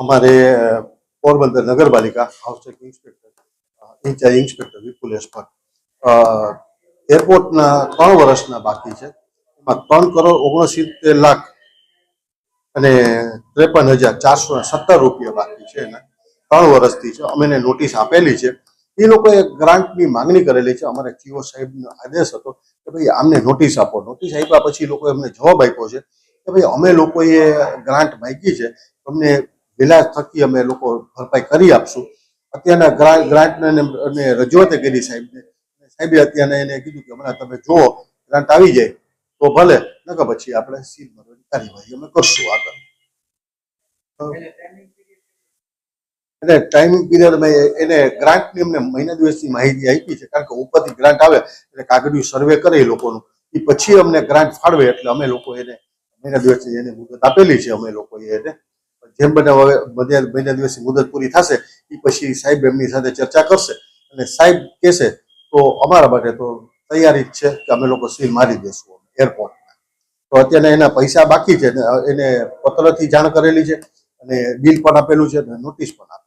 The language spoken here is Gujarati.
અમારે પોરબંદર નગરપાલિકા housing inspector incharge inspector Vipul S Bhatt. એરપોર્ટના ત્રણ વર્ષના બાકી છે. એમાં ત્રણ કરોડ ઓગણસિત્તેર લાખ અને ત્રેપન હજાર ચારસો સત્તર રૂપિયા બાકી છે એના. ત્રણ વર્ષથી છે. અમે નોટિસ આપેલી છે. એ લોકોએ ગ્રાન્ટની માંગણી કરેલી છે. અમારે જીઓ સાહેબનો આદેશ હતો કે ભાઈ આમને નોટિસ આપો. નોટિસ આપ્યા પછી લોકોએ અમને જવાબ આપ્યો છે કે ભાઈ અમે લોકોએ ગ્રાન્ટ માંગી છે. તમને વહેલા થકી અમે લોકો ભરપાઈ કરી આપશું. અત્યારના ગ્રાન્ટ ગ્રાન્ટને અને- રજૂઆતે કરી સાહેબને. સાહેબે અત્યારે એને કીધું કે હમણાં તમે જુઓ, ગ્રાન્ટ આવી જાય, તો ભલે, નકર પછી આપણે સીલ મારવાની કાર્યવાહી અમે કરશું આગળ. એટલે ટાઈમિંગ પીરિયડ મેં એને ગ્રાન્ટની અમને મહિના દિવસની માહિતી આપી છે, કારણ કે ઉપરથી ગ્રાન્ટ આવે, એટલે કાગળિયું સર્વે કરે એ લોકોનું. એ પછી અમને ગ્રાન્ટ ફાળવે, એટલે અમે લોકો એને મહિના દિવસની એને મુદત આપેલી છે, અમે લોકોએ એને જેમ બને હવે મહિના દિવસની મુદત પૂરી થશે એ પછી સાહેબ એમની સાથે ચર્ચા કરશે અને સાહેબ કહેશે, તો અમારા માટે તો તૈયારી જ છે કે અમે લોકો સીલ મારી દેશું એરપોર્ટમાં તો અત્યારે એના પૈસા બાકી છે એને પત્રથી જાણ કરેલી છે અને બિલ પણ આપેલું છે અને નોટિસ પણ આપેલી